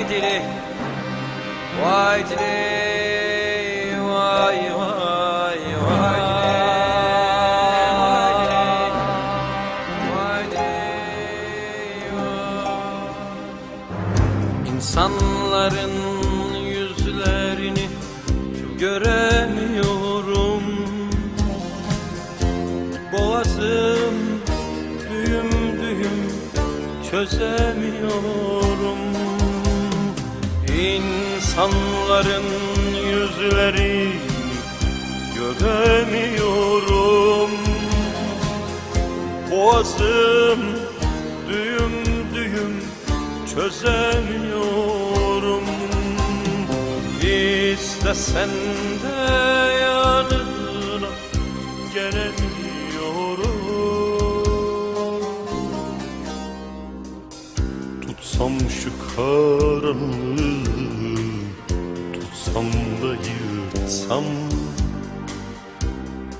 Why did it? Why did it? İnsanların yüzlerini göremiyorum. Boğazım düğüm düğüm çözemiyorum. İnsanların yüzlerini göremiyorum. Boğazım çözemiyorum İstesen de yanına gelemiyorum. Tutsam şu karanlığı Tutsam da yırtsam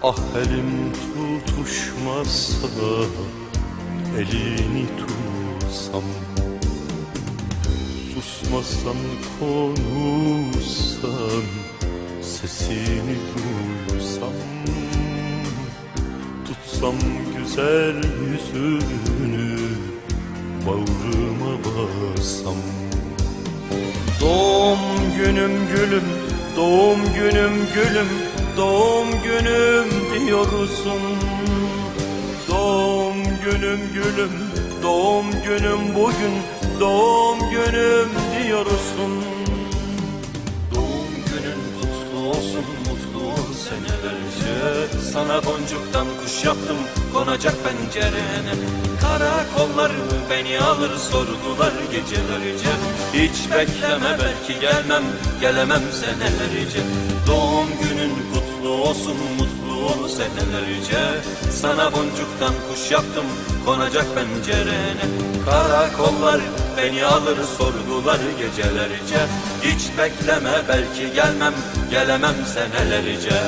Ah elim tutuşmazsa Elini tutsam Susmasan konuşsan Sesini duysam Tutsam güzel yüzünü Bağrıma bassam. Doğum günüm gülüm Doğum günüm gülüm Doğum günüm diyorsun. Doğum günüm gülüm Doğum günüm bugün Doğum günüm diyorsun. Doğum günün kutlu olsun mutlu senelerce. Sana boncuktan kuş yaptım konacak pencerene. Karakollar beni alır sordular gecelerce. Hiç bekleme belki gelmem gelemem senelerce. Doğum günün kutlu olsun mutlu ol senelerce. Sana boncuktan kuş yaptım konacak pencerene. Karakollar beni alır sordular gecelerce. Hiç bekleme belki gelmem gelemem senelerce